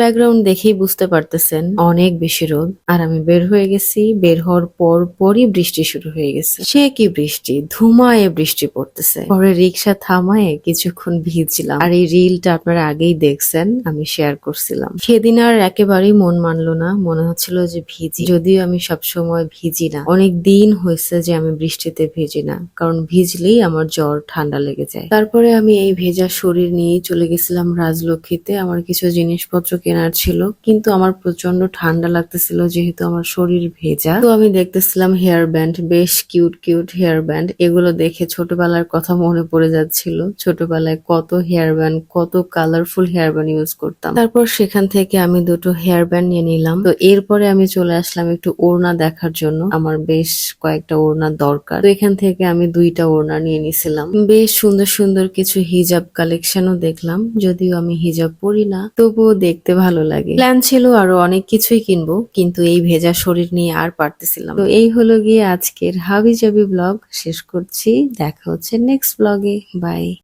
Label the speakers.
Speaker 1: Background দেখেই বুঝতে পারতেছেন, অনেক বেশি রোদ। আর আমি বের হয়ে গেছি, বের হওয়ার পর পরই বৃষ্টি শুরু হয়ে গেছে। সে কি বৃষ্টি? ধুমায়ে বৃষ্টি পড়তেছে। পরে রিক্সা থামায়ে কিছুক্ষণ ভিজলাম আর এই রিলটা আপনারা আগেই দেখছেন, আমি শেয়ার করছিলাম। সেদিন আর একেবারেই মন মানলো না, মনে হচ্ছিল যে ভিজি। যদিও আমি সবসময় ভিজি না। অনেক দিন হয়েছে যে আমি বৃষ্টিতে ভিজি না, কারণ ভিজলেই আমার জ্বর ঠান্ডা লেগে যায়। তারপরে আমি এই ভেজা শরীর নিয়ে চলে গেছিলাম রাজলক্ষ্মীতে। আমার কিছু জিনিসপত্র কেনার ছিল, কিন্তু আমার প্রচণ্ড ঠান্ডা লাগতেছিল যেহেতু আমার শরীর ভেজা। তো আমি দেখতেছিলাম হেয়ার ব্যান্ড, বেশ কিউট কিউট হেয়ার ব্যান্ড। এগুলো দেখে ছোটবেলার কথা মনে পড়ে যাচ্ছিল, ছোটবেলায় কত হেয়ার ব্যান্ড, কত কালারফুল হেয়ার ব্যান্ড ইউজ করতাম। তারপর সেখান থেকে আমি দুটো হেয়ার ব্যান্ড নিয়ে নিলাম। তো এরপরে আমি চলে আসলাম একটু ওড়না দেখার জন্য। আমার বেশ কয়েকটা ওড়না দরকার। তো এখান থেকে আমি দুইটা ওড়না নিয়ে নিছিলাম। বেশ সুন্দর সুন্দর কিছু হিজাব কালেকশনও দেখলাম, যদিও আমি হিজাব পরি না। তবুও দেখতে ভালো লাগে। প্ল্যান ছিল আরও অনেক কিছুই কিনবো কিন্তু এই ভেজা শরীর নিয়ে আর পারতেছিলাম। তো এই হলো গিয়ে আজকের হাবি জাবি ব্লগ। শেষ করছি। দেখা হচ্ছে নেক্সট ব্লগে। বাই